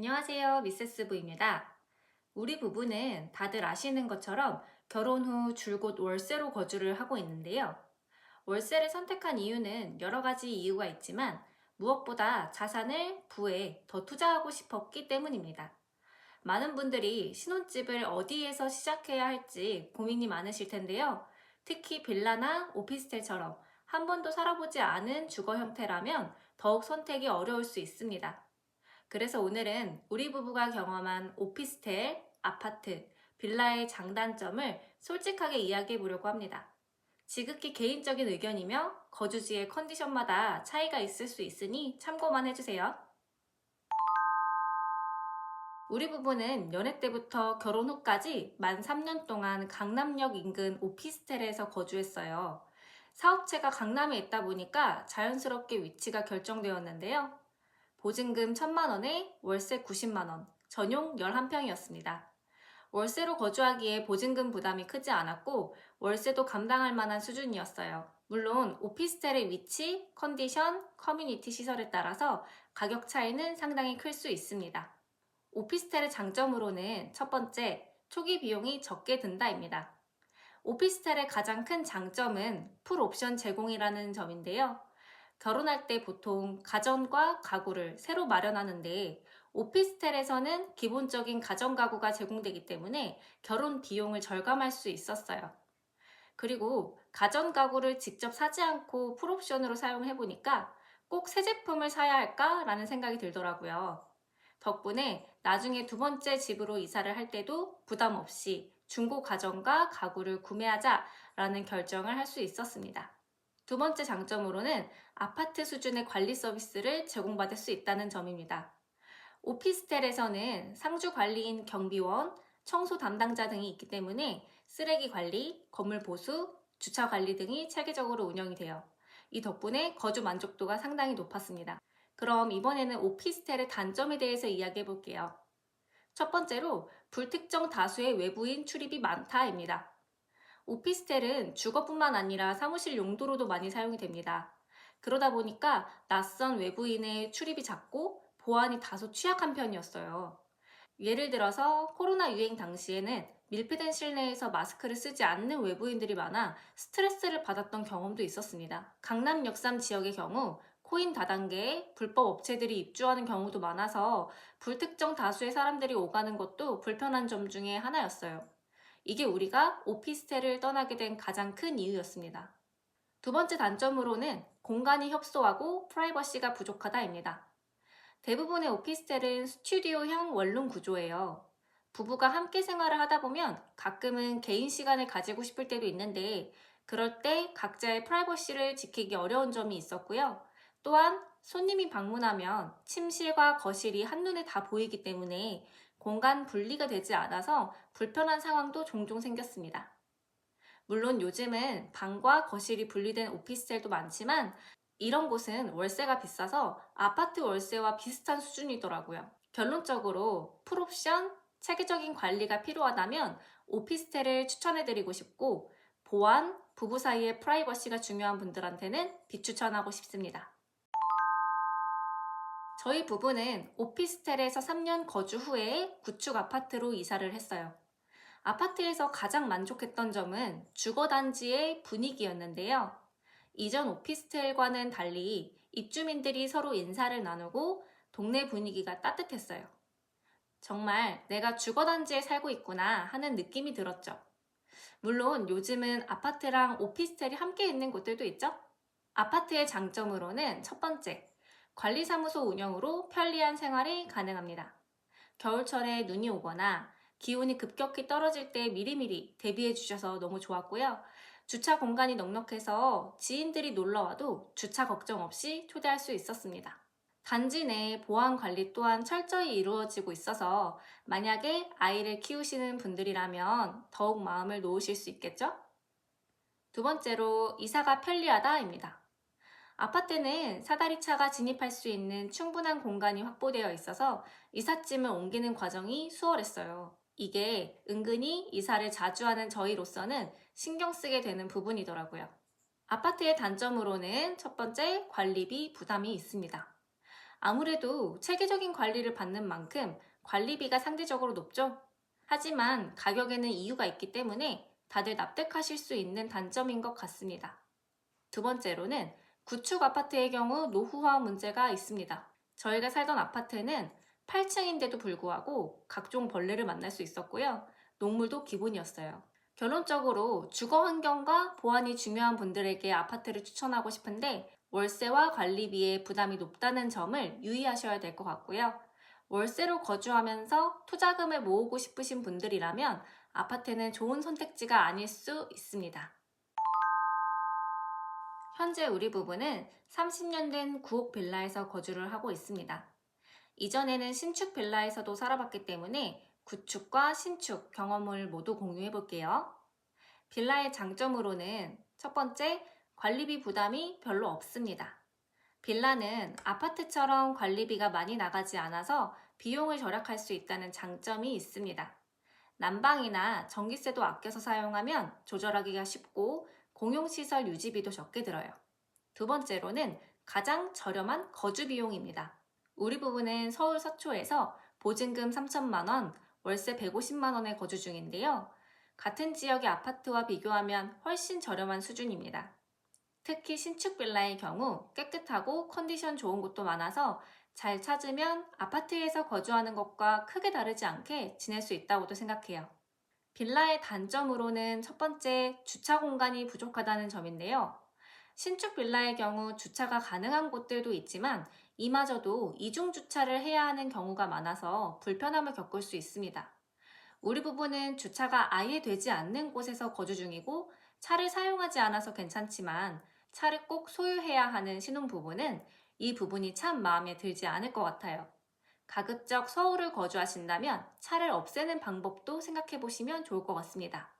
안녕하세요. 미세스 부입니다. 우리 부부는 다들 아시는 것처럼 결혼 후 줄곧 월세로 거주를 하고 있는데요. 월세를 선택한 이유는 여러 가지 이유가 있지만 무엇보다 자산을 부에 더 투자하고 싶었기 때문입니다. 많은 분들이 신혼집을 어디에서 시작해야 할지 고민이 많으실 텐데요. 특히 빌라나 오피스텔처럼 한 번도 살아보지 않은 주거 형태라면 더욱 선택이 어려울 수 있습니다. 그래서 오늘은 우리 부부가 경험한 오피스텔, 아파트, 빌라의 장단점을 솔직하게 이야기해 보려고 합니다. 지극히 개인적인 의견이며 거주지의 컨디션마다 차이가 있을 수 있으니 참고만 해주세요. 우리 부부는 연애 때부터 결혼 후까지 만 3년 동안 강남역 인근 오피스텔에서 거주했어요. 사업체가 강남에 있다 보니까 자연스럽게 위치가 결정되었는데요. 보증금 1000만원에 월세 90만원, 전용 11평이었습니다. 월세로 거주하기에 보증금 부담이 크지 않았고 월세도 감당할 만한 수준이었어요. 물론 오피스텔의 위치, 컨디션, 커뮤니티 시설에 따라서 가격 차이는 상당히 클 수 있습니다. 오피스텔의 장점으로는 첫 번째, 초기 비용이 적게 든다입니다. 오피스텔의 가장 큰 장점은 풀 옵션 제공이라는 점인데요. 결혼할 때 보통 가전과 가구를 새로 마련하는데 오피스텔에서는 기본적인 가전 가구가 제공되기 때문에 결혼 비용을 절감할 수 있었어요. 그리고 가전 가구를 직접 사지 않고 풀옵션으로 사용해 보니까 꼭 새 제품을 사야 할까라는 생각이 들더라고요. 덕분에 나중에 두 번째 집으로 이사를 할 때도 부담 없이 중고 가전과 가구를 구매하자라는 결정을 할 수 있었습니다. 두 번째 장점으로는 아파트 수준의 관리 서비스를 제공받을 수 있다는 점입니다. 오피스텔에서는 상주 관리인 경비원, 청소 담당자 등이 있기 때문에 쓰레기 관리, 건물 보수, 주차 관리 등이 체계적으로 운영이 돼요. 이 덕분에 거주 만족도가 상당히 높았습니다. 그럼 이번에는 오피스텔의 단점에 대해서 이야기해 볼게요. 첫 번째로 불특정 다수의 외부인 출입이 많다입니다. 오피스텔은 주거뿐만 아니라 사무실 용도로도 많이 사용이 됩니다. 그러다 보니까 낯선 외부인의 출입이 작고 보안이 다소 취약한 편이었어요. 예를 들어서 코로나 유행 당시에는 밀폐된 실내에서 마스크를 쓰지 않는 외부인들이 많아 스트레스를 받았던 경험도 있었습니다. 강남 역삼 지역의 경우 코인 다단계에 불법 업체들이 입주하는 경우도 많아서 불특정 다수의 사람들이 오가는 것도 불편한 점 중에 하나였어요. 이게 우리가 오피스텔을 떠나게 된 가장 큰 이유였습니다. 두 번째 단점으로는 공간이 협소하고 프라이버시가 부족하다입니다. 대부분의 오피스텔은 스튜디오형 원룸 구조예요. 부부가 함께 생활을 하다 보면 가끔은 개인 시간을 가지고 싶을 때도 있는데 그럴 때 각자의 프라이버시를 지키기 어려운 점이 있었고요. 또한 손님이 방문하면 침실과 거실이 한눈에 다 보이기 때문에 공간 분리가 되지 않아서 불편한 상황도 종종 생겼습니다. 물론 요즘은 방과 거실이 분리된 오피스텔도 많지만 이런 곳은 월세가 비싸서 아파트 월세와 비슷한 수준이더라고요. 결론적으로 풀옵션, 체계적인 관리가 필요하다면 오피스텔을 추천해드리고 싶고 보안, 부부 사이의 프라이버시가 중요한 분들한테는 비추천하고 싶습니다. 저희 부부는 오피스텔에서 3년 거주 후에 구축 아파트로 이사를 했어요. 아파트에서 가장 만족했던 점은 주거단지의 분위기였는데요. 이전 오피스텔과는 달리 입주민들이 서로 인사를 나누고 동네 분위기가 따뜻했어요. 정말 내가 주거단지에 살고 있구나 하는 느낌이 들었죠. 물론 요즘은 아파트랑 오피스텔이 함께 있는 곳들도 있죠? 아파트의 장점으로는 첫 번째, 관리사무소 운영으로 편리한 생활이 가능합니다. 겨울철에 눈이 오거나 기온이 급격히 떨어질 때 미리미리 대비해 주셔서 너무 좋았고요. 주차 공간이 넉넉해서 지인들이 놀러와도 주차 걱정 없이 초대할 수 있었습니다. 단지 내 보안 관리 또한 철저히 이루어지고 있어서 만약에 아이를 키우시는 분들이라면 더욱 마음을 놓으실 수 있겠죠? 두 번째로 이사가 편리하다입니다. 아파트는 사다리차가 진입할 수 있는 충분한 공간이 확보되어 있어서 이삿짐을 옮기는 과정이 수월했어요. 이게 은근히 이사를 자주 하는 저희로서는 신경 쓰게 되는 부분이더라고요. 아파트의 단점으로는 첫 번째 관리비 부담이 있습니다. 아무래도 체계적인 관리를 받는 만큼 관리비가 상대적으로 높죠? 하지만 가격에는 이유가 있기 때문에 다들 납득하실 수 있는 단점인 것 같습니다. 두 번째로는 구축 아파트의 경우 노후화 문제가 있습니다. 저희가 살던 아파트는 8층인데도 불구하고 각종 벌레를 만날 수 있었고요. 녹물도 기본이었어요. 결론적으로 주거 환경과 보안이 중요한 분들에게 아파트를 추천하고 싶은데 월세와 관리비의 부담이 높다는 점을 유의하셔야 될 것 같고요. 월세로 거주하면서 투자금을 모으고 싶으신 분들이라면 아파트는 좋은 선택지가 아닐 수 있습니다. 현재 우리 부부는 30년 된 구옥 빌라에서 거주를 하고 있습니다. 이전에는 신축 빌라에서도 살아봤기 때문에 구축과 신축 경험을 모두 공유해 볼게요. 빌라의 장점으로는 첫 번째, 관리비 부담이 별로 없습니다. 빌라는 아파트처럼 관리비가 많이 나가지 않아서 비용을 절약할 수 있다는 장점이 있습니다. 난방이나 전기세도 아껴서 사용하면 조절하기가 쉽고 공용시설 유지비도 적게 들어요. 두 번째로는 가장 저렴한 거주 비용입니다. 우리 부부는 서울 서초에서 보증금 3천만원, 월세 150만원에 거주 중인데요. 같은 지역의 아파트와 비교하면 훨씬 저렴한 수준입니다. 특히 신축 빌라의 경우 깨끗하고 컨디션 좋은 곳도 많아서 잘 찾으면 아파트에서 거주하는 것과 크게 다르지 않게 지낼 수 있다고도 생각해요. 빌라의 단점으로는 첫 번째 주차 공간이 부족하다는 점인데요. 신축 빌라의 경우 주차가 가능한 곳들도 있지만 이마저도 이중 주차를 해야 하는 경우가 많아서 불편함을 겪을 수 있습니다. 우리 부부는 주차가 아예 되지 않는 곳에서 거주 중이고 차를 사용하지 않아서 괜찮지만 차를 꼭 소유해야 하는 신혼부부는 이 부분이 참 마음에 들지 않을 것 같아요. 가급적 서울을 거주하신다면 차를 없애는 방법도 생각해 보시면 좋을 것 같습니다.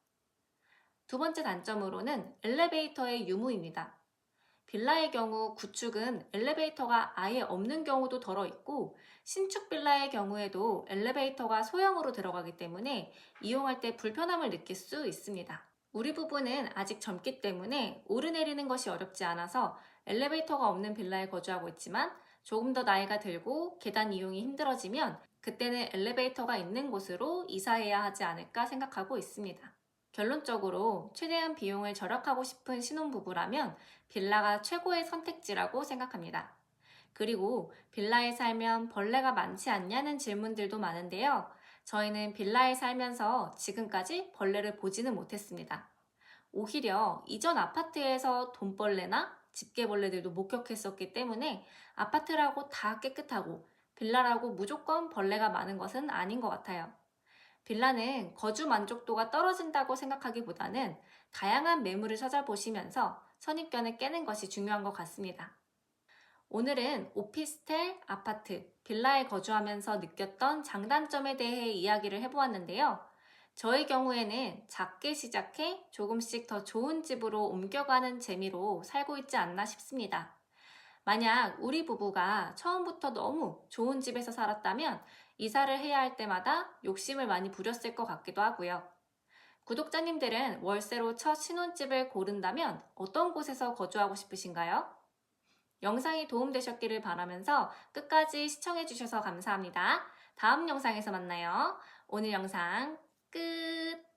두 번째 단점으로는 엘리베이터의 유무입니다. 빌라의 경우 구축은 엘리베이터가 아예 없는 경우도 덜어 있고 신축 빌라의 경우에도 엘리베이터가 소형으로 들어가기 때문에 이용할 때 불편함을 느낄 수 있습니다. 우리 부부는 아직 젊기 때문에 오르내리는 것이 어렵지 않아서 엘리베이터가 없는 빌라에 거주하고 있지만 조금 더 나이가 들고 계단 이용이 힘들어지면 그때는 엘리베이터가 있는 곳으로 이사해야 하지 않을까 생각하고 있습니다. 결론적으로 최대한 비용을 절약하고 싶은 신혼부부라면 빌라가 최고의 선택지라고 생각합니다. 그리고 빌라에 살면 벌레가 많지 않냐는 질문들도 많은데요. 저희는 빌라에 살면서 지금까지 벌레를 보지는 못했습니다. 오히려 이전 아파트에서 돈벌레나 집게벌레들도 목격했었기 때문에 아파트라고 다 깨끗하고 빌라라고 무조건 벌레가 많은 것은 아닌 것 같아요. 빌라는 거주 만족도가 떨어진다고 생각하기보다는 다양한 매물을 찾아보시면서 선입견을 깨는 것이 중요한 것 같습니다. 오늘은 오피스텔, 아파트, 빌라에 거주하면서 느꼈던 장단점에 대해 이야기를 해보았는데요. 저의 경우에는 작게 시작해 조금씩 더 좋은 집으로 옮겨가는 재미로 살고 있지 않나 싶습니다. 만약 우리 부부가 처음부터 너무 좋은 집에서 살았다면 이사를 해야 할 때마다 욕심을 많이 부렸을 것 같기도 하고요. 구독자님들은 월세로 첫 신혼집을 고른다면 어떤 곳에서 거주하고 싶으신가요? 영상이 도움되셨기를 바라면서 끝까지 시청해주셔서 감사합니다. 다음 영상에서 만나요. 오늘 영상 끝!